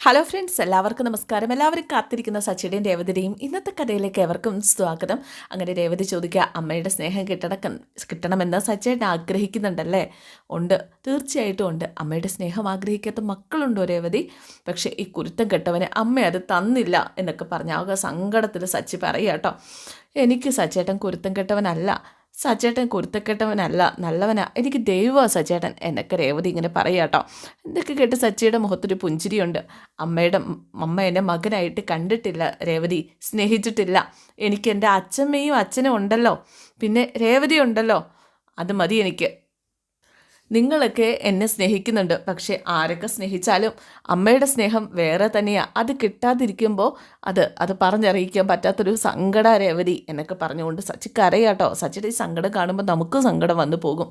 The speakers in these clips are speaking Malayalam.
ഹലോ ഫ്രണ്ട്സ് എല്ലാവർക്കും നമസ്കാരം. എല്ലാവരും കാത്തിരിക്കുന്ന സച്ചിയുടെയും രേവതിയുടെയും ഇന്നത്തെ കഥയിലേക്ക് എവർക്കും സ്വാഗതം. അങ്ങനെ രേവതി ചോദിക്കുക അമ്മയുടെ സ്നേഹം കിട്ടണക്ക കിട്ടണമെന്ന് സച്ചേട്ടൻ ആഗ്രഹിക്കുന്നുണ്ടല്ലേ? ഉണ്ട് തീർച്ചയായിട്ടും ഉണ്ട്. അമ്മയുടെ സ്നേഹം ആഗ്രഹിക്കാത്ത മക്കളുണ്ടോ രേവതി? പക്ഷേ ഈ കുരുത്തം കെട്ടവന് അമ്മ അത് തന്നില്ല എന്നൊക്കെ പറഞ്ഞ ആകെ സങ്കടത്തിൽ സച്ചി പറയുക കേട്ടോ. എനിക്ക് സച്ചേട്ടൻ കുരുത്തം കെട്ടവനല്ല. സച്ചേട്ടൻ കുരുത്തക്കെട്ടവനല്ല നല്ലവനാ. എനിക്ക് ദൈവമാ സച്ചേട്ടൻ എന്നൊക്കെ രേവതി ഇങ്ങനെ പറയാട്ടോ ഇതൊക്കെ കേട്ട് സച്ചിയുടെ മുഖത്തൊരു പുഞ്ചിരിയുണ്ട്. അമ്മയുടെ അമ്മ എന്നെ മകനായിട്ട് കണ്ടിട്ടില്ല രേവതി സ്നേഹിച്ചിട്ടില്ല. എനിക്ക് എന്റെ അച്ഛമ്മയും അച്ഛനും ഉണ്ടല്ലോ. പിന്നെ രേവതി ഉണ്ടല്ലോ. അത് മതി എനിക്ക്. നിങ്ങളൊക്കെ എന്നെ സ്നേഹിക്കുന്നുണ്ട്. പക്ഷേ ആരൊക്കെ സ്നേഹിച്ചാലും അമ്മയുടെ സ്നേഹം വേറെ തന്നെയാണ് അത് കിട്ടാതിരിക്കുമ്പോൾ അത് അത് പറഞ്ഞറിയിക്കാൻ പറ്റാത്തൊരു സങ്കട രേവതി എന്നൊക്കെ പറഞ്ഞുകൊണ്ട് സച്ചിക്ക് അറിയാട്ടോ സച്ചിയുടെ ഈ സങ്കടം കാണുമ്പോൾ നമുക്കും സങ്കടം വന്നു പോകും.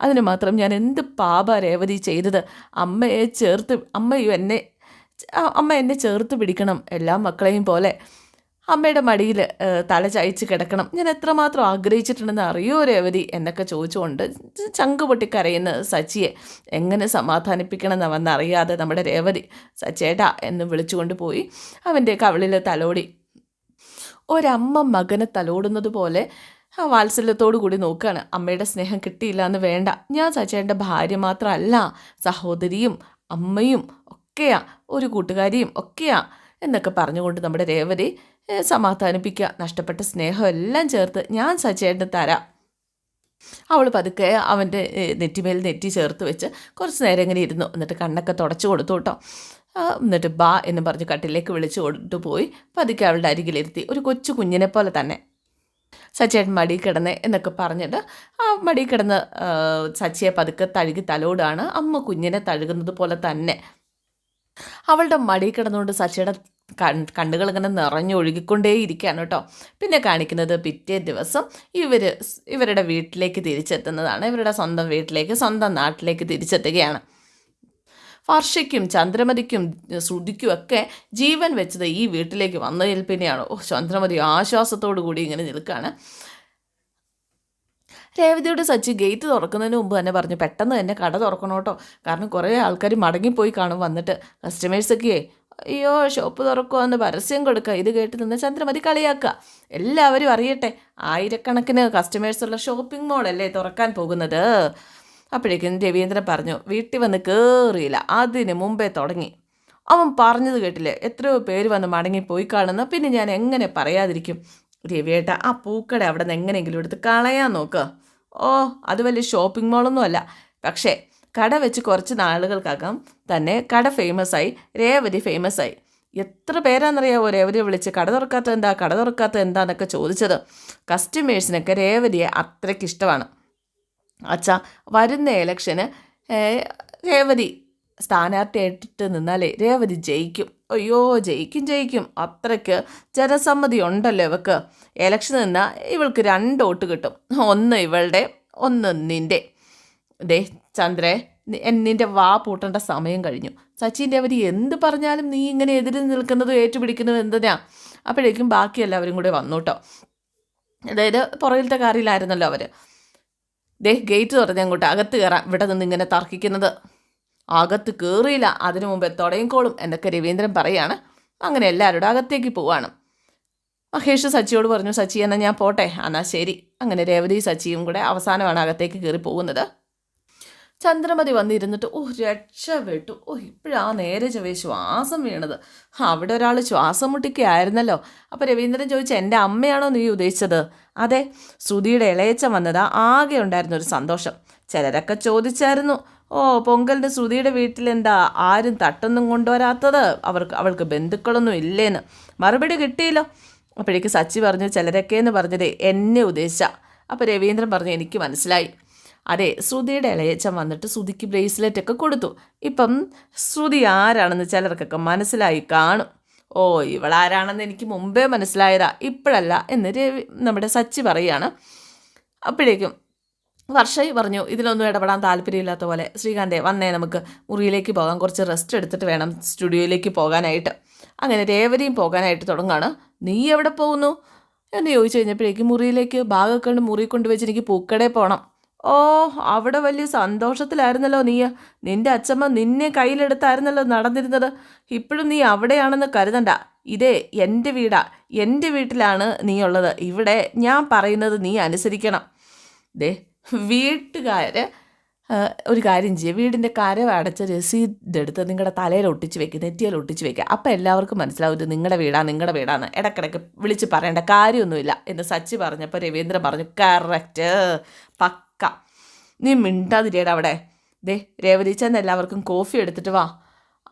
അതിന് മാത്രം ഞാൻ എന്ത് പാപ രേവതി ചെയ്തത്. അമ്മയെ ചേർത്ത് അമ്മയും എന്നെ അമ്മ എന്നെ ചേർത്ത് പിടിക്കണം. എല്ലാ മക്കളെയും പോലെ. അമ്മയുടെ മടിയിൽ തല ചായച്ച് കിടക്കണം. ഞാൻ എത്രമാത്രം ആഗ്രഹിച്ചിട്ടുണ്ടെന്ന് അറിയോ രേവതി? എന്നൊക്കെ ചോദിച്ചുകൊണ്ട് ചങ്ക് പൊട്ടിക്കരയുന്ന സച്ചിയെ എങ്ങനെ സമാധാനിപ്പിക്കണമെന്ന് അറിയാതെ നമ്മുടെ രേവതി സച്ചേട്ടാ എന്ന് വിളിച്ചുകൊണ്ട് പോയി. അവന്റെ കവളിൽ തലോടി. ഒരമ്മ മകനെ തലോടുന്നത് പോലെ ആ വാത്സല്യത്തോടു കൂടി നോക്കുകയാണ് അമ്മയുടെ സ്നേഹം കിട്ടിയില്ല എന്ന് വേണ്ട. ഞാൻ സച്ചേട്ടന്റെ ഭാര്യ മാത്രമല്ല സഹോദരിയും അമ്മയും ഒക്കെയാ ഒരു കൂട്ടുകാരിയും ഒക്കെയാ എന്നൊക്കെ പറഞ്ഞുകൊണ്ട് നമ്മുടെ രേവതി സമാധാനിപ്പിക്കുക നഷ്ടപ്പെട്ട സ്നേഹം എല്ലാം ചേർത്ത് ഞാൻ സച്ചേട്ടന് തരാം. അവൾ പതുക്കെ അവന്റെ നെറ്റിമേൽ നെറ്റി ചേർത്ത് വെച്ച് കുറച്ച് നേരം ഇങ്ങനെ ഇരുന്നു. എന്നിട്ട് കണ്ണൊക്കെ തുടച്ചു കൊടുത്തു കേട്ടോ. എന്നിട്ട് ബാ എന്ന് പറഞ്ഞ് കട്ടിലേക്ക് വിളിച്ചു കൊണ്ടു പോയി. പതുക്കെ അവളുടെ അരികിലിരുത്തി. ഒരു കൊച്ചു കുഞ്ഞിനെ പോലെ തന്നെ. സച്ചേട്ടൻ മടി കിടന്നേ എന്നൊക്കെ പറഞ്ഞിട്ട് ആ മടി കിടന്ന് സച്ചിയെ പതുക്കെ തഴുകി തലോടാണ്. അമ്മ കുഞ്ഞിനെ തഴുകുന്നത് പോലെ തന്നെ. അവളുടെ മടി കിടന്നുകൊണ്ട് സച്ചിയുടെ കണ്ണുകൾ ഇങ്ങനെ നിറഞ്ഞൊഴുകിക്കൊണ്ടേ ഇരിക്കുകയാണ് കേട്ടോ. പിന്നെ കാണിക്കുന്നത് പിറ്റേ ദിവസം ഇവർ ഇവരുടെ വീട്ടിലേക്ക് തിരിച്ചെത്തുന്നതാണ്. ഇവരുടെ സ്വന്തം വീട്ടിലേക്ക് സ്വന്തം നാട്ടിലേക്ക് തിരിച്ചെത്തുകയാണ്. വർഷയ്ക്കും ചന്ദ്രമതിക്കും ശ്രുതിക്കും ഒക്കെ ജീവൻ വെച്ചത് ഈ വീട്ടിലേക്ക് വന്നതിൽ പിന്നെയാണ്. ഓ ചന്ദ്രമതി ആശ്വാസത്തോടു കൂടി ഇങ്ങനെ നിൽക്കുകയാണ്. രേവതിയുടെ സച്ചി ഗേറ്റ് തുറക്കുന്നതിന് മുമ്പ് തന്നെ പറഞ്ഞു പെട്ടെന്ന് തന്നെ കട തുറക്കണം കേട്ടോ. കാരണം കുറേ ആൾക്കാർ മടങ്ങിപ്പോയി കാണും വന്നിട്ട്. കസ്റ്റമേഴ്സൊക്കെയേ അയ്യോ ഷോപ്പ് തുറക്കുക എന്ന് പരസ്യം കൊടുക്കുക. ഇത് കേട്ട് നിന്ന് ചന്ദ്രമതി കളിയാക്കുക. എല്ലാവരും അറിയട്ടെ ആയിരക്കണക്കിന് കസ്റ്റമേഴ്സുള്ള ഷോപ്പിംഗ് മോളല്ലേ തുറക്കാൻ പോകുന്നത്? അപ്പോഴേക്കും രവീന്ദ്രൻ പറഞ്ഞു വീട്ടിൽ വന്ന് കയറിയില്ല അതിന് മുമ്പേ തുടങ്ങി. അവൻ പറഞ്ഞത് കേട്ടില്ലേ? എത്രയോ പേര് വന്ന് മടങ്ങിപ്പോയി കാണുന്ന. പിന്നെ ഞാൻ എങ്ങനെ പറയാതിരിക്കും? രവിയേട്ട ആ പൂക്കട അവിടെ നിന്ന് എങ്ങനെയെങ്കിലും എടുത്ത് കളയാൻ നോക്കുക ഓ അത് വലിയ ഷോപ്പിംഗ് മോളൊന്നുമല്ല പക്ഷേ കട വെച്ച് കുറച്ച് നാളുകൾക്കകം തന്നെ കട ഫേമസ് ആയി രേവതി ഫേമസ് ആയി. എത്ര പേരാണെന്നറിയാവോ രേവതിയെ വിളിച്ച്? കട തുറക്കാത്ത എന്താ? കട തുറക്കാത്ത എന്താന്നൊക്കെ ചോദിച്ചത്. കസ്റ്റമേഴ്സിനൊക്കെ രേവതിയെ അത്രയ്ക്ക് ഇഷ്ടമാണ്. അച്ഛാ വരുന്ന ഇലക്ഷന് രേവതി സ്ഥാനാർത്ഥിയായിട്ട് നിന്നാലേ രേവതി ജയിക്കും. അയ്യോ ജയിക്കും ജയിക്കും. അത്രയ്ക്ക് ജനസമ്മതി ഉണ്ടല്ലോ ഇവക്ക്. ഇലക്ഷൻ നിന്നാൽ ഇവൾക്ക് രണ്ട് വോട്ട് കിട്ടും. ഒന്ന് ഇവളുടെ ഒന്ന് നിന്റെ ദേ ചന്ദ്രേ നിന്റെ വാ പൂട്ടേണ്ട സമയം കഴിഞ്ഞു. സച്ചിന്റെ അവർ എന്ത് പറഞ്ഞാലും നീ ഇങ്ങനെ എതിര് നിൽക്കുന്നതും ഏറ്റുപിടിക്കുന്നതും എന്തിനാ? അപ്പോഴേക്കും ബാക്കി എല്ലാവരും കൂടെ വന്നു കേട്ടോ അതായത് പുറകിലത്തെ കാറിലായിരുന്നല്ലോ അവർ ദേ ഗേറ്റ് തുറന്ന് അങ്ങോട്ട്. അകത്ത് കയറാം. ഇവിടെ നിന്ന് ഇങ്ങനെ തർക്കിക്കുന്നത്. അകത്ത് കയറിയില്ല. അതിനു മുമ്പേ തുടങ്ങിക്കോളും എന്നൊക്കെ രവീന്ദ്രൻ പറയാണ്. അങ്ങനെ എല്ലാവരുടെ അകത്തേക്ക് പോവാണ്. മഹേഷ് സച്ചിയോട് പറഞ്ഞു സച്ചി എന്നാൽ ഞാൻ പോട്ടെ. എന്നാൽ ശരി. അങ്ങനെ രേവതി സച്ചിയും കൂടെ അവസാനമാണ് അകത്തേക്ക് കയറി പോകുന്നത്. ചന്ദ്രമതി വന്നിരുന്നിട്ട് ഓ രക്ഷപ്പെട്ടു. ഓ ഇപ്പോഴാ നേരെ ചൊവ്വേ ശ്വാസം വീണത്. അവിടെ ഒരാൾ ശ്വാസം മുട്ടിക്കുകയായിരുന്നല്ലോ അപ്പോൾ രവീന്ദ്രൻ ചോദിച്ചു എന്റെ അമ്മയാണോ നീ ഉദ്ദേശിച്ചത്? അതെ ശ്രുതിയുടെ ഇളയച്ച വന്നതാ. ആകെ ഉണ്ടായിരുന്ന ഒരു സന്തോഷം. ചിലരൊക്കെ ചോദിച്ചായിരുന്നു ഓ പൊങ്കലിന്റെ ശ്രുതിയുടെ വീട്ടിലെന്താ? ആരും തട്ടൊന്നും കൊണ്ടുവരാത്തത്? അവർക്ക് അവൾക്ക് ബന്ധുക്കളൊന്നും ഇല്ലേന്ന്. മറുപടി കിട്ടിയില്ല. അപ്പോഴേക്ക് സച്ചി പറഞ്ഞു ചിലരൊക്കെയെന്ന് പറഞ്ഞത് എന്നെ ഉദ്ദേശിച്ച. അപ്പോൾ രവീന്ദ്രൻ പറഞ്ഞു എനിക്ക് മനസ്സിലായി. അതെ ശ്രുതിയുടെ ഇളയച്ചൻ വന്നിട്ട് ശ്രുതിക്ക് ബ്രേസ്ലെറ്റ് ഒക്കെ കൊടുത്തു. ഇപ്പം ശ്രുതി ആരാണെന്ന് ചിലർക്കൊക്കെ മനസ്സിലായി കാണും. ഓ ഇവളാരാണെന്ന് എനിക്ക് മുമ്പേ മനസ്സിലായതാ. ഇപ്പോഴല്ല എന്ന് രവി നമ്മുടെ സച്ചി പറയുകയാണ് അപ്പോഴേക്കും വർഷയി പറഞ്ഞു ഇതിലൊന്നും ഇടപെടാൻ താല്പര്യമില്ലാത്ത പോലെ. ശ്രീകാന്തേ വന്നേ നമുക്ക് മുറിയിലേക്ക് പോകാൻ കുറച്ച് റെസ്റ്റ് എടുത്തിട്ട് വേണം സ്റ്റുഡിയോയിലേക്ക് പോകാനായിട്ട്. അങ്ങനെ രേവതിയും പോകാനായിട്ട് തുടങ്ങാണ്. നീ എവിടെ പോകുന്നു? എന്ന് ചോദിച്ചു കഴിഞ്ഞപ്പോഴേക്കും മുറിയിലേക്ക് ബാഗൊക്കെ കൊണ്ട് മുറി കൊണ്ടുവച്ച് എനിക്ക് പൂക്കടയിൽ പോകണം ഓ അവിടെ വലിയ സന്തോഷത്തിലായിരുന്നല്ലോ നീ നിന്റെ അച്ഛമ്മ നിന്നെ കയ്യിലെടുത്തായിരുന്നല്ലോ നടന്നിരുന്നത്. ഇപ്പോഴും നീ അവിടെയാണെന്ന് കരുതണ്ട. ഇതേ എന്റെ വീടാ. എന്റെ വീട്ടിലാണ് നീ ഉള്ളത് ഇവിടെ ഞാൻ പറയുന്നത് നീ അനുസരിക്കണം. ദേ വീട്ടുകാർ ഒരു കാര്യം ചെയ്യുക വീടിന്റെ കരവ് അടച്ച രസീത് എടുത്ത് നിങ്ങളുടെ തലയിൽ ഒട്ടിച്ച് വെക്കുക നെറ്റിയിൽ ഒട്ടിച്ച് വെക്കുക അപ്പോൾ എല്ലാവർക്കും മനസ്സിലാവും ഇത് നിങ്ങളുടെ വീടാണ് നിങ്ങളുടെ വീടാണ് ഇടയ്ക്കിടയ്ക്ക് വിളിച്ച് പറയേണ്ട. കാര്യമൊന്നുമില്ല എന്ന് സച്ചി പറഞ്ഞപ്പോൾ രവീന്ദ്രൻ പറഞ്ഞു കറക്റ്റ് പക്ക നീ മിണ്ടാതിരിയടാ അവിടെ. ദേ രേവതി ചെന്ന് എല്ലാവർക്കും കോഫി എടുത്തിട്ട് വാ.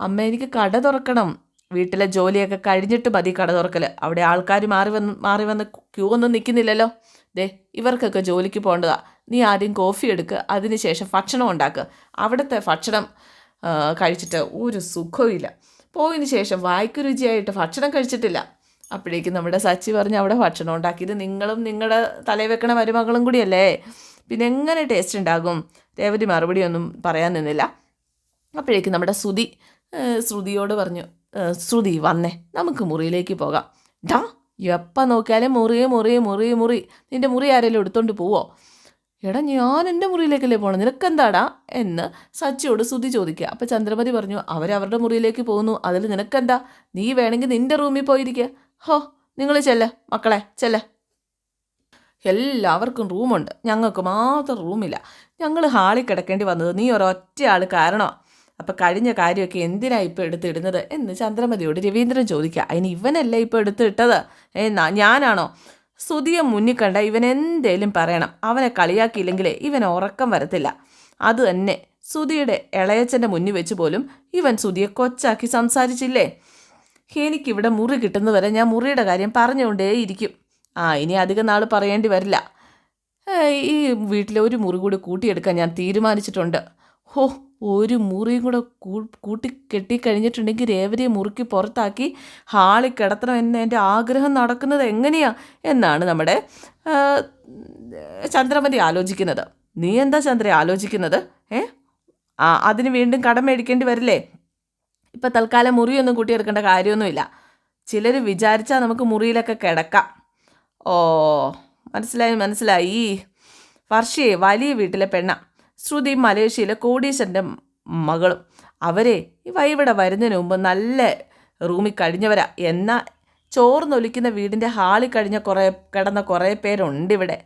അമ്മ എനിക്ക് കട തുറക്കണം. വീട്ടിലെ ജോലിയൊക്കെ കഴിഞ്ഞിട്ട് മതി കട തുറക്കൽ അവിടെ ആൾക്കാർ മാറി വന്ന് മാറി വന്ന് ക്യൂ ഒന്നും നിൽക്കുന്നില്ലല്ലോ. ദേ ഇവർക്കൊക്കെ ജോലിക്ക് പോകേണ്ടതാ. നീ ആദ്യം കോഫി എടുക്കുക അതിനുശേഷം ഭക്ഷണം ഉണ്ടാക്കുക അവിടുത്തെ ഭക്ഷണം കഴിച്ചിട്ട് ഒരു സുഖവുമില്ല പോയതിന് ശേഷം വായ്ക്ക് രുചിയായിട്ട് ഭക്ഷണം കഴിച്ചിട്ടില്ല. അപ്പോഴേക്കും നമ്മുടെ സച്ചി പറഞ്ഞ് അവിടെ ഭക്ഷണം ഉണ്ടാക്കിയത് നിങ്ങളും നിങ്ങളുടെ തലയിൽ വെക്കണ മരുമകളും കൂടിയല്ലേ? പിന്നെ എങ്ങനെ ടേസ്റ്റ് ഉണ്ടാകും രേവതി മറുപടിയൊന്നും പറയാൻ നിന്നില്ല. അപ്പോഴേക്കും നമ്മുടെ ശ്രുതി ശ്രുതിയോട് പറഞ്ഞു "ഏ, ശ്രുതി വന്നേ നമുക്ക് മുറിയിലേക്ക് പോകാം. ഡാ എപ്പം നോക്കിയാലും മുറി മുറി മുറി മുറി. നിന്റെ മുറി ആരെങ്കിലും എടുത്തോണ്ട് പോവോ? എടാ ഞാൻ എന്റെ മുറിയിലേക്കല്ലേ പോകണം നിനക്കെന്താടാ? എന്ന് സച്ചിയോട് ശ്രുതി ചോദിക്കുക. അപ്പോൾ ചന്ദ്രമതി പറഞ്ഞു അവരവരുടെ മുറിയിലേക്ക് പോകുന്നു. അതിൽ നിനക്കെന്താ? നീ വേണമെങ്കിൽ നിന്റെ റൂമിൽ പോയിരിക്കുക ഹോ നിങ്ങൾ ചെല്ല മക്കളെ ചെല്ല. എല്ലാവർക്കും റൂമുണ്ട്. ഞങ്ങൾക്ക് മാത്രം റൂമില്ല. ഞങ്ങൾ ഹാളിൽ കിടക്കേണ്ടി വന്നത് നീ ഒരൊറ്റ ആൾ കാരണമാണ് അപ്പം കഴിഞ്ഞ കാര്യമൊക്കെ എന്തിനാ ഇപ്പോൾ എടുത്തിടുന്നത്? എന്ന് ചന്ദ്രമതിയോട് രവീന്ദ്രൻ ചോദിക്കുക അതിന് ഇവനല്ലേ ഇപ്പോൾ എടുത്തിട്ടത്? എന്നാ ഞാനാണോ? സുതിയെ മുന്നിൽ കണ്ട ഇവൻ എന്തേലും പറയണം. അവനെ കളിയാക്കിയില്ലെങ്കിലേ ഇവൻ ഉറക്കം വരത്തില്ല. അത് തന്നെ. സുതിയുടെ ഇളയച്ചന്റെ മുന്നിൽ വെച്ച് പോലും ഇവൻ സുതിയെ കൊച്ചാക്കി സംസാരിച്ചില്ലേ? എനിക്കിവിടെ മുറി കിട്ടുന്നവരെ ഞാൻ മുറിയുടെ കാര്യം പറഞ്ഞുകൊണ്ടേയിരിക്കും. ആ ഇനി അധികം നാൾ പറയേണ്ടി വരില്ല. ഈ വീട്ടിലെ ഒരു മുറി കൂടി കൂട്ടിയെടുക്കാൻ ഞാൻ തീരുമാനിച്ചിട്ടുണ്ട്. ഹോ ഒരു മുറിയും കൂടെ കൂട്ടി കെട്ടി കെട്ടിക്കഴിഞ്ഞിട്ടുണ്ടെങ്കിൽ രേവതിയെ മുറുക്കി പുറത്താക്കി ഹാളിൽ കിടത്തണം എന്ന് എന്റെ ആഗ്രഹം നടക്കുന്നത് എങ്ങനെയാ എന്നാണ് നമ്മുടെ ചന്ദ്രമതി ആലോചിക്കുന്നത്. നീ എന്താ ചന്ദ്ര ആലോചിക്കുന്നത്? ഏ? ആ അതിന് വീണ്ടും കടം മേടിക്കേണ്ടി വരില്ലേ? ഇപ്പം തൽക്കാലം മുറിയൊന്നും കൂട്ടിയെടുക്കേണ്ട കാര്യമൊന്നുമില്ല. ചിലർ വിചാരിച്ചാൽ നമുക്ക് മുറിയിലൊക്കെ കിടക്കാം. ഓ മനസ്സിലായി മനസ്സിലായി. വർഷയെ വലിയ വീട്ടിലെ പെണ്ണ ശ്രുതി മലേഷ്യയിലെ കോടീശ്വരന്റെ മകളും. അവരെ ഈ ഇവിടെ വരുന്നതിന് മുമ്പ് നല്ല റൂമിൽ കഴിഞ്ഞവരാ. എന്നാൽ ചോർന്നൊലിക്കുന്ന വീടിന്റെ ഹാളിൽ കഴിഞ്ഞ കുറേ കിടന്ന കുറേ പേരുണ്ട് ഇവിടെ.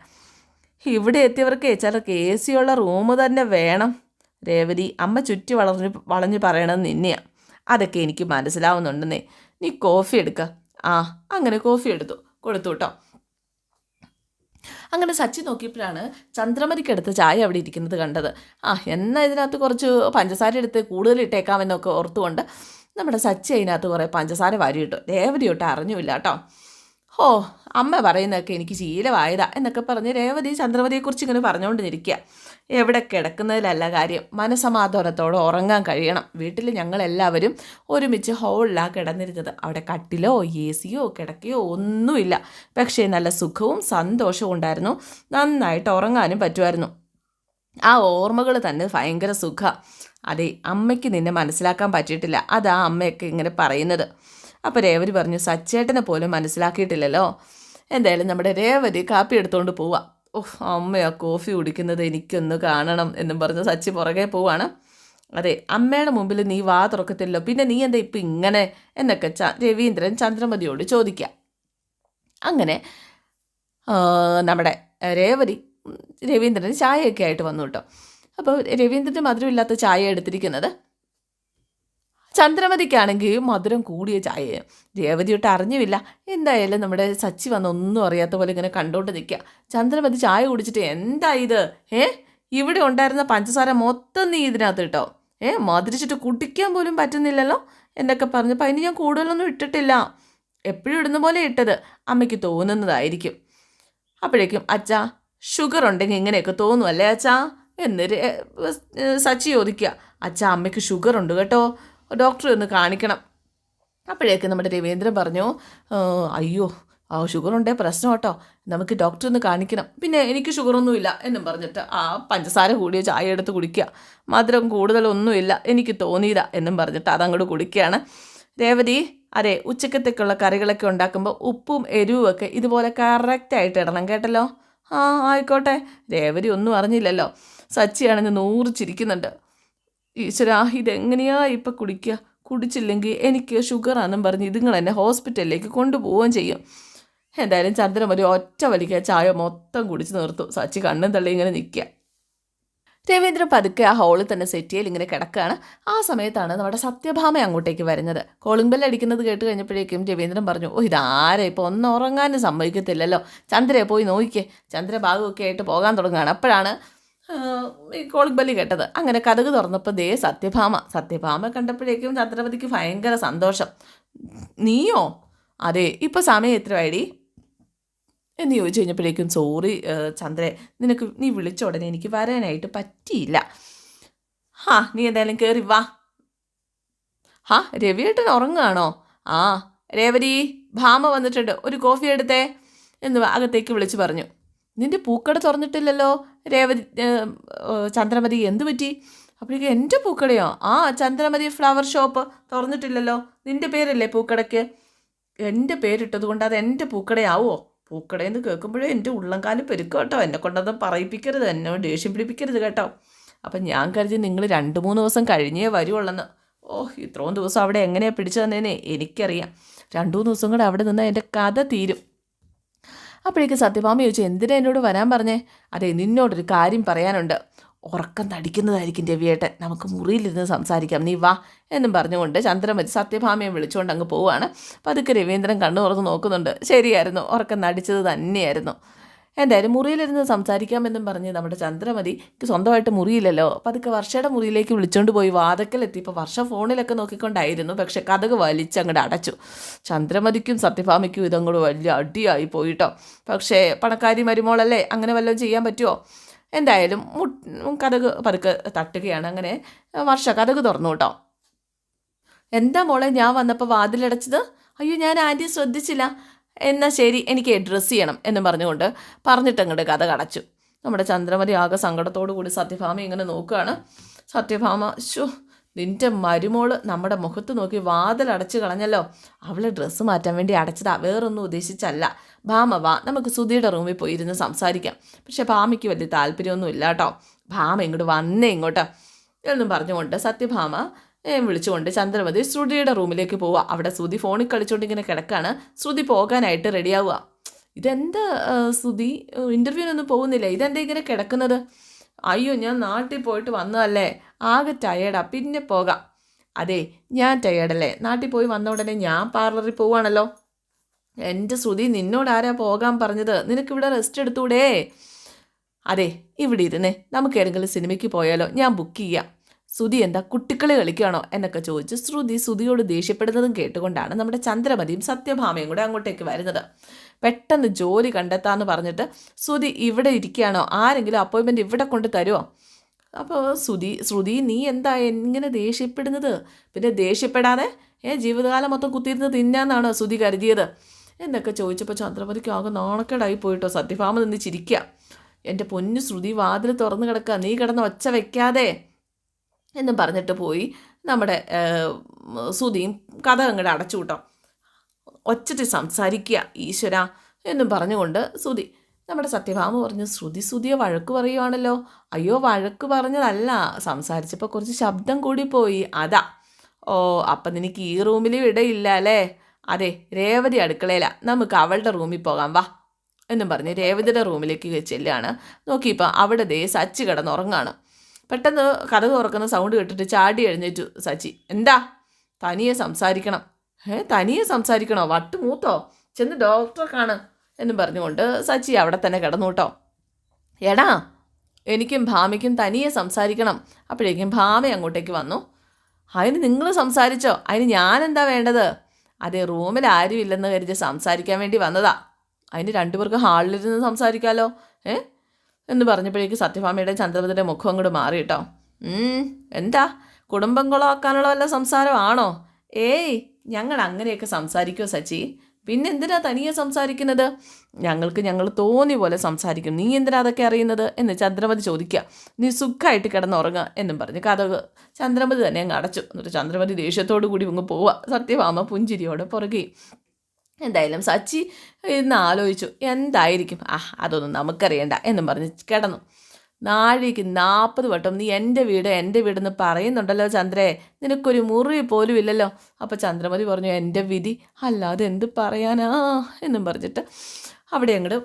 ഇവിടെ എത്തിയവർക്ക് ചിലർക്ക് എ ഉള്ള റൂം തന്നെ വേണം. രേവതി അമ്മ ചുറ്റി വളർന്ന് വളഞ്ഞു പറയണത് നിന്നെയാണ് അതൊക്കെ എനിക്ക് മനസ്സിലാവുന്നുണ്ടെന്നേ. നീ കോഫി എടുക്ക. ആ അങ്ങനെ കോഫി എടുത്തു. കൊടുത്തു കേട്ടോ അങ്ങനെ സച്ചി നോക്കിയപ്പോഴാണ് ചന്ദ്രമതിക്കടുത്ത് ചായ അവിടെ ഇരിക്കുന്നത് കണ്ടത്. ആ എന്നാൽ ഇതിനകത്ത് കുറച്ച് പഞ്ചസാര എടുത്ത് കൂടുതൽ ഇട്ടേക്കാമെന്നൊക്കെ ഓർത്തുകൊണ്ട് നമ്മുടെ സച്ചി അതിനകത്ത് കുറേ പഞ്ചസാര വാരി ഇട്ടു രേവതി തൊട്ട് അറിഞ്ഞുമില്ല കേട്ടോ. ഹോ അമ്മ പറയുന്നതൊക്കെ എനിക്ക് ശീലമായതാ എന്നൊക്കെ പറഞ്ഞ് രേവതി ചന്ദ്രവതിയെക്കുറിച്ച് ഇങ്ങനെ പറഞ്ഞുകൊണ്ടിരിക്കുക. എവിടെ കിടക്കുന്നതിലല്ല കാര്യം. മനസമാധാനത്തോടെ ഉറങ്ങാൻ കഴിയണം. വീട്ടിൽ ഞങ്ങളെല്ലാവരും ഒരുമിച്ച് ഹോളിലാണ് കിടന്നിരുന്നത്. അവിടെ കട്ടിലോ എ സിയോ കിടക്കയോ ഒന്നുമില്ല. പക്ഷേ നല്ല സുഖവും സന്തോഷവും ഉണ്ടായിരുന്നു. നന്നായിട്ട് ഉറങ്ങാനും പറ്റുമായിരുന്നു. ആ ഓർമ്മകൾ തന്നെ ഭയങ്കര സുഖ. അതെ അമ്മയ്ക്ക് നിന്നെ മനസ്സിലാക്കാൻ പറ്റിയിട്ടില്ല. അതാ അമ്മയൊക്കെ ഇങ്ങനെ പറയുന്നത്. അപ്പോൾ രേവതി പറഞ്ഞു സച്ചേട്ടനെ പോലും മനസ്സിലാക്കിയിട്ടില്ലല്ലോ. എന്തായാലും നമ്മുടെ രേവതി കാപ്പി എടുത്തുകൊണ്ട് പോവാം. ഓഹ് അമ്മയാ കോഫി കുടിക്കുന്നത് എനിക്കൊന്ന് കാണണം എന്നും പറഞ്ഞ് സച്ചി പുറകെ പോവാണ്. അതെ അമ്മയുടെ മുമ്പിൽ നീ വാ തുറക്കത്തില്ലോ പിന്നെ നീ എന്താ ഇപ്പം ഇങ്ങനെ? എന്നൊക്കെ ച രവീന്ദ്രൻ ചന്ദ്രമതിയോട് ചോദിക്കാം. അങ്ങനെ നമ്മുടെ രേവതി രവീന്ദ്രൻ ചായയൊക്കെ ആയിട്ട് വന്നു കേട്ടോ. അപ്പോൾ രവീന്ദ്രൻ മധുരമില്ലാത്ത ചായ എടുത്തിരിക്കുന്നത് ചന്ദ്രമതിക്കാണെങ്കിൽ മധുരം കൂടിയ ചായ രേവതിയൊട്ട് അറിഞ്ഞുമില്ല. എന്തായാലും നമ്മുടെ സച്ചി വന്ന് ഒന്നും അറിയാത്ത പോലെ ഇങ്ങനെ കണ്ടോണ്ട് നിൽക്കുക. ചന്ദ്രമതി ചായ കുടിച്ചിട്ട് എന്താ ഇത്? ഏ? ഇവിടെ ഉണ്ടായിരുന്ന പഞ്ചസാര മൊത്തം നീ ഇതിനകത്ത് ഇട്ടോ. ഏ? മധുരിച്ചിട്ട് കുടിക്കാൻ പോലും പറ്റുന്നില്ലല്ലോ? എന്നൊക്കെ പറഞ്ഞപ്പോൾ അതിന് ഞാൻ കൂടുതലൊന്നും ഇട്ടിട്ടില്ല. എപ്പോഴും ഇടുന്ന പോലെ ഇട്ടത്. അമ്മയ്ക്ക് തോന്നുന്നതായിരിക്കും. അപ്പോഴേക്കും അച്ഛാ ഷുഗർ ഉണ്ടെങ്കിൽ ഇങ്ങനെയൊക്കെ തോന്നുമല്ലേ അച്ഛാ? എന്ന് സച്ചി ചോദിക്കുക. അച്ഛാ അമ്മയ്ക്ക് ഷുഗർ ഉണ്ട് കേട്ടോ. ഡോക്ടറെ ഒന്ന് കാണിക്കണം. അപ്പോഴേക്ക് നമ്മുടെ രവീന്ദ്രൻ പറഞ്ഞു അയ്യോ ആ ഷുഗർ ഉണ്ടേ പ്രശ്നം കേട്ടോ. നമുക്ക് ഡോക്ടറെ ഒന്ന് കാണിക്കണം. പിന്നെ എനിക്ക് ഷുഗറൊന്നുമില്ല എന്നും പറഞ്ഞിട്ട് ആ പഞ്ചസാര കൂടിയ ചായ എടുത്ത് കുടിക്കുക. മധുരം കൂടുതലൊന്നുമില്ല എനിക്ക് തോന്നിയില്ല എന്നും പറഞ്ഞിട്ട് അതങ്ങോട്ട് കുടിക്കുകയാണ്. രേവതി അതെ ഉച്ചക്കത്തേക്കുള്ള കറികളൊക്കെ ഉണ്ടാക്കുമ്പോൾ ഉപ്പും എരിവും ഒക്കെ ഇതുപോലെ കറക്റ്റായിട്ട് ഇടണം കേട്ടല്ലോ. ആ ആയിക്കോട്ടെ. രേവതി ഒന്നും അറിഞ്ഞില്ലല്ലോ. സച്ചിയാണെങ്കിൽ നൂറ് ചിരിക്കുന്നുണ്ട്. ഈശ്വരാ ഇതെങ്ങനെയാ ഇപ്പം കുടിക്കുക കുടിച്ചില്ലെങ്കിൽ എനിക്ക് ഷുഗറാണെന്നും പറഞ്ഞ് ഇതുങ്ങൾ എന്നെ ഹോസ്പിറ്റലിലേക്ക് കൊണ്ടുപോവുകയും ചെയ്യും. എന്തായാലും ചന്ദ്രൻ ഒരു ഒറ്റ വലിക്കുക ചായ മൊത്തം കുടിച്ച് നിർത്തും. സച്ചി കണ്ണും തള്ളി ഇങ്ങനെ നിൽക്കുക രവീന്ദ്രൻ പതുക്കെ ആ ഹോളിൽ തന്നെ സെറ്റിയിൽ ഇങ്ങനെ കിടക്കുകയാണ് ആ സമയത്താണ് നമ്മുടെ സത്യഭാമ അങ്ങോട്ടേക്ക് വരുന്നത്. കോളിംഗ് ബെൽ അടിക്കുന്നത് കേട്ട് കഴിഞ്ഞപ്പോഴേക്കും രവീന്ദ്രൻ പറഞ്ഞു ഓ ഇതാരെ? ഇപ്പോൾ ഒന്ന് ഉറങ്ങാനും സമ്മതിക്കത്തില്ലല്ലോ. ചന്ദ്രയെ പോയി നോക്കിക്കേ. ചന്ദ്രഭാഗമൊക്കെ ആയിട്ട് പോകാൻ തുടങ്ങുകയാണ്. അപ്പോഴാണ് ഈ കോളിബലി കേട്ടത്. അങ്ങനെ കഥക് തുറന്നപ്പോൾ ദേ സത്യഭാമ. സത്യഭാമ കണ്ടപ്പോഴേക്കും ഛത്രപതിക്ക് ഭയങ്കര സന്തോഷം. നീയോ? അതെ ഇപ്പോൾ സമയം എത്ര വൈഡി എന്ന് ചോദിച്ചു കഴിഞ്ഞപ്പോഴേക്കും സോറി ചന്ദ്രേ നിനക്ക് നീ വിളിച്ച ഉടനെ എനിക്ക് വരാനായിട്ട് പറ്റിയില്ല. ഹാ നീ എന്തായാലും കയറി വാ. ഹാ രവിയേട്ടൻ ഉറങ്ങുകയാണോ? ആ രേവതി ഭാമ വന്നിട്ടുണ്ട്. ഒരു കോഫി എടുത്തേ. എന്ന് അകത്തേക്ക് വിളിച്ചു പറഞ്ഞു. നിന്റെ പൂക്കട തുറന്നിട്ടില്ലല്ലോ? രേവതി ചന്ദ്രമതി എന്തു പറ്റി? അപ്പോഴേക്കും എന്റെ പൂക്കടയോ? ആ ചന്ദ്രമതി ഫ്ലവർ ഷോപ്പ് തുറന്നിട്ടില്ലല്ലോ? നിന്റെ പേരല്ലേ പൂക്കടയ്ക്ക്? എന്റെ പേരിട്ടത് കൊണ്ട് അത് എന്റെ പൂക്കടയാവോ? പൂക്കടയെന്ന് കേൾക്കുമ്പോഴേ എന്റെ ഉള്ളംകാലം പെരുക്കും കേട്ടോ. എന്നെ കൊണ്ടൊന്നും പറയിപ്പിക്കരുത്. എന്നെ ദേഷ്യം പിടിപ്പിക്കരുത് കേട്ടോ. അപ്പം ഞാൻ കരുതി നിങ്ങൾ രണ്ട് മൂന്ന് ദിവസം കഴിഞ്ഞേ വരുവുള്ളെന്ന്. ഓ ഇത്രയും ദിവസം അവിടെ എങ്ങനെയാണ് പിടിച്ചു തന്നേനെ? എനിക്കറിയാം. രണ്ടു മൂന്ന് ദിവസം കൂടെ അവിടെ നിന്ന് എന്റെ കഥ തീരും. അപ്പോഴേക്ക് സത്യഭാമ ചോദിച്ചു എന്തിനാ എന്നോട് വരാൻ പറഞ്ഞേ? അതെ നിന്നോടൊരു കാര്യം പറയാനുണ്ട്. ഉറക്കം തടിക്കുന്നതായിരിക്കും രവിയേട്ടൻ. നമുക്ക് മുറിയിലിരുന്ന് സംസാരിക്കാം. നീ വാ എന്നും പറഞ്ഞുകൊണ്ട് ചന്ദ്രമതി സത്യഭാമയെ വിളിച്ചുകൊണ്ട് അങ്ങ് പോവുകയാണ്. പതുക്കെ രവീന്ദ്രൻ കണ്ണു തുറന്ന് നോക്കുന്നുണ്ട്. ശരിയായിരുന്നു. ഉറക്കം നടിച്ചത് തന്നെയായിരുന്നു. എന്തായാലും മുറിയിലിരുന്ന് സംസാരിക്കാമെന്നും പറഞ്ഞ് നമ്മുടെ ചന്ദ്രമതി സ്വന്തമായിട്ട് മുറിയില്ലല്ലോ. പതുക്കെ വർഷയുടെ മുറിയിലേക്ക് വിളിച്ചുകൊണ്ട് പോയി. വാതക്കലെത്തിയപ്പോൾ വർഷ ഫോണിലൊക്കെ നോക്കിക്കൊണ്ടായിരുന്നു. പക്ഷെ കഥക് വലിച്ച് അങ്ങോട്ട് അടച്ചു. ചന്ദ്രമതിക്കും സത്യഭാമയ്ക്കും ഇതങ്ങോട്ട് വലിയ അടിയായി പോയിട്ടോ. പക്ഷേ പണക്കാരി മരുമോളല്ലേ? അങ്ങനെ വല്ലതും ചെയ്യാൻ പറ്റുമോ എന്തായാലും മു കഥക് പതുക്കെ തട്ടുകയാണ്. അങ്ങനെ വർഷ കഥക് തുറന്നു കേട്ടോ. എന്താ മോളെ ഞാൻ വന്നപ്പോൾ വാതിലടച്ചത്? അയ്യോ ഞാൻ ആന്റി ശ്രദ്ധിച്ചില്ല. എന്നാൽ ശരി എനിക്ക് ഡ്രസ്സ് ചെയ്യണം എന്ന് പറഞ്ഞുകൊണ്ട് പറഞ്ഞിട്ട് അങ്ങോട്ട് കഥ കടച്ചു. നമ്മുടെ ചന്ദ്രമതി ആകെ സങ്കടത്തോടു കൂടി സത്യഭാമ ഇങ്ങനെ നോക്കുകയാണ്. സത്യഭാമ ശോ നിന്റെ മരുമോൾ നമ്മുടെ മുഖത്ത് നോക്കി വാതിലടച്ച് കളഞ്ഞല്ലോ. അവളെ ഡ്രസ്സ് മാറ്റാൻ വേണ്ടി അടച്ചതാ വേറൊന്നും ഉദ്ദേശിച്ചല്ല. ഭാമ വാ നമുക്ക് സുധിയുടെ റൂമിൽ പോയി ഇരുന്ന് സംസാരിക്കാം. പക്ഷേ ഭാമയ്ക്ക് വലിയ താല്പര്യമൊന്നും ഇല്ല കേട്ടോ ഭാമ ഇങ്ങോട്ട് വന്നേ ഇങ്ങോട്ട് എന്നും പറഞ്ഞുകൊണ്ട് സത്യഭാമ വിളിച്ചുകൊണ്ട് ചന്ദ്രമതി ശ്രുതിയുടെ റൂമിലേക്ക് പോവുക. അവിടെ ശ്രുതി ഫോണിൽ കളിച്ചുകൊണ്ട് ഇങ്ങനെ കിടക്കാണ്. ശ്രുതി പോകാനായിട്ട് റെഡിയാവുക. ഇതെന്താ ശ്രുതി? ഇന്റർവ്യൂവിനൊന്നും പോകുന്നില്ല? ഇതെന്താ ഇങ്ങനെ കിടക്കുന്നത്? അയ്യോ ഞാൻ നാട്ടിൽ പോയിട്ട് വന്നതല്ലേ? ആകെ ടയേർഡാ പിന്നെ പോകാം. അതെ ഞാൻ ടയേർഡല്ലേ നാട്ടിൽ പോയി വന്ന ഉടനെ ഞാൻ പാർലറിൽ പോവാണല്ലോ എന്റെ ശ്രുതി നിന്നോട് ആരാ പോകാൻ പറഞ്ഞത്? നിനക്കിവിടെ റെസ്റ്റ് എടുത്തൂടെ? അതെ ഇവിടെ ഇരുന്നേ. നമുക്ക് ഏതെങ്കിലും സിനിമയ്ക്ക് പോയാലോ. ഞാൻ ബുക്ക് ചെയ്യാം. ശ്രുതി എന്താ കുട്ടിക്കളി കളിക്കുകയാണോ എന്നൊക്കെ ചോദിച്ച് ശ്രുതി ശ്രുതിയോട് ദേഷ്യപ്പെടുന്നതും കേട്ടുകൊണ്ടാണ് നമ്മുടെ ചന്ദ്രമതിയും സത്യഭാമയും കൂടെ അങ്ങോട്ടേക്ക് വരുന്നത്. പെട്ടെന്ന് ജോലി കണ്ടെത്താമെന്ന് പറഞ്ഞിട്ട് ശ്രുതി ഇവിടെ ഇരിക്കുകയാണോ? ആരെങ്കിലും അപ്പോയിൻമെന്റ് ഇവിടെ കൊണ്ട് തരുമോ അപ്പോൾ ശ്രുതി ശ്രുതി നീ എന്താ ഇങ്ങനെ ദേഷ്യപ്പെടുന്നത്? പിന്നെ ദേഷ്യപ്പെടാതെ ഏ ജീവിതകാലം മൊത്തം കുത്തിയിരുന്ന് തിന്നാന്നാണോ ശ്രുതി കരുതിയത്? എന്നൊക്കെ ചോദിച്ചപ്പോൾ ചന്ദ്രമതിക്ക് ആകെ നാണക്കേടായി പോയിട്ടോ. സത്യഭാമ നിന്ന് ചിരിക്കുക എന്റെ പൊന്നു ശ്രുതി വാതിൽ തുറന്നു കിടക്കുക. നീ കിടന്ന് ഒച്ച വെക്കാതെ. എന്നും പറഞ്ഞിട്ട് പോയി നമ്മുടെ സുതിയും കഥ അങ്ങോട്ട് അടച്ചു കൂട്ടോ ഒച്ചത്തിൽ സംസാരിക്കുക ഈശ്വര എന്നും പറഞ്ഞുകൊണ്ട് സുതി നമ്മുടെ സത്യഭാമ പറഞ്ഞു ശ്രുതി ശ്രുതിയെ വഴക്ക് പറയുവാണല്ലോ. അയ്യോ വഴക്ക് പറഞ്ഞതല്ല. സംസാരിച്ചപ്പോൾ കുറച്ച് ശബ്ദം കൂടി പോയി. അതാ. ഓ അപ്പം നിനക്ക് ഈ റൂമിലും ഇടയില്ല അല്ലേ? അതെ രേവതി അടുക്കളയില. നമുക്ക് അവളുടെ റൂമിൽ പോകാം. വാ. എന്നും പറഞ്ഞ് രേവതിയുടെ റൂമിലേക്ക് ചെല്ലുകയാണ് നോക്കിയപ്പോൾ അവിടെ ദേ സച്ചി കിടന്നുറങ്ങാണ്. പെട്ടെന്ന് കഥ തുറക്കുന്ന സൗണ്ട് കേട്ടിട്ട് ചാടി എഴുന്നേറ്റു സച്ചി. എന്താ? തനിയെ സംസാരിക്കണം. ഏ തനിയെ സംസാരിക്കണോ? വട്ട് മൂത്തോ? ചെന്ന് ഡോക്ടറെ കാണ് എന്നും പറഞ്ഞുകൊണ്ട് സച്ചി അവിടെ തന്നെ കിടന്നു കേട്ടോ എടാ എനിക്കും ഭാമയ്ക്കും തനിയെ സംസാരിക്കണം. അപ്പോഴേക്കും ഭാമ അങ്ങോട്ടേക്ക് വന്നു. അതിന് നിങ്ങൾ സംസാരിച്ചോ? അതിന് ഞാനെന്താ വേണ്ടത്? അതെ റൂമിൽ ആരും ഇല്ലെന്ന് കരുതി സംസാരിക്കാൻ വേണ്ടി വന്നതാ. അതിന് രണ്ടുപേർക്ക് ഹാളിലിരുന്ന് സംസാരിക്കാമല്ലോ ഏ? എന്ന് പറഞ്ഞപ്പോഴേക്ക് സത്യഭാമയുടെ ചന്ദ്രപതിയുടെ മുഖം അങ്ങോട്ട് മാറി കേട്ടോ. എന്താ? കുടുംബം കുളമാക്കാനുള്ള വല്ല സംസാരമാണോ? ഏയ് ഞങ്ങൾ അങ്ങനെയൊക്കെ സംസാരിക്കുമോ സച്ചി? പിന്നെ എന്തിനാ തനിയെ സംസാരിക്കുന്നത്? ഞങ്ങൾക്ക് ഞങ്ങൾ തോന്നി പോലെ സംസാരിക്കും. നീ എന്തിനാ അതൊക്കെ അറിയുന്നത്? എന്ന് ചന്ദ്രമതി ചോദിക്കുക. നീ സുഖമായിട്ട് കിടന്നുറങ്ങുക എന്നും പറഞ്ഞ്. കഥ ചന്ദ്രമതി തന്നെ അങ്ങ് അടച്ചു. എന്നിട്ട് ചന്ദ്രമതി ദേഷ്യത്തോടു കൂടി ഇങ്ങ് പോവുക. സത്യഭാമ പുഞ്ചിരിയോടെ പുറകെ. എന്തായാലും സച്ചി ഇന്ന് ആലോചിച്ചു എന്തായിരിക്കും? ആ അതൊന്നും നമുക്കറിയണ്ട എന്നും പറഞ്ഞ് കിടന്നു. നാഴിക്ക് നാൽപ്പത് വട്ടം നീ എന്റെ വീട് എന്റെ വീടെന്ന് പറയുന്നുണ്ടല്ലോ ചന്ദ്രേ നിനക്കൊരു മുറി പോലും ഇല്ലല്ലോ. അപ്പോൾ ചന്ദ്രമതി പറഞ്ഞു എന്റെ വിധി അല്ലാതെ എന്ത് പറയാനാ? എന്നും പറഞ്ഞിട്ട് അവിടെ അങ്ങോട്ട്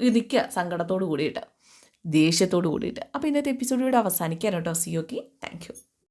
ഇരിക്കുക സങ്കടത്തോട് കൂടിയിട്ട് ദേഷ്യത്തോട് കൂടിയിട്ട്. അപ്പോൾ ഇന്നത്തെ എപ്പിസോഡ് ഇവിടെ അവസാനിക്കാൻ കേട്ടോ താങ്ക് യു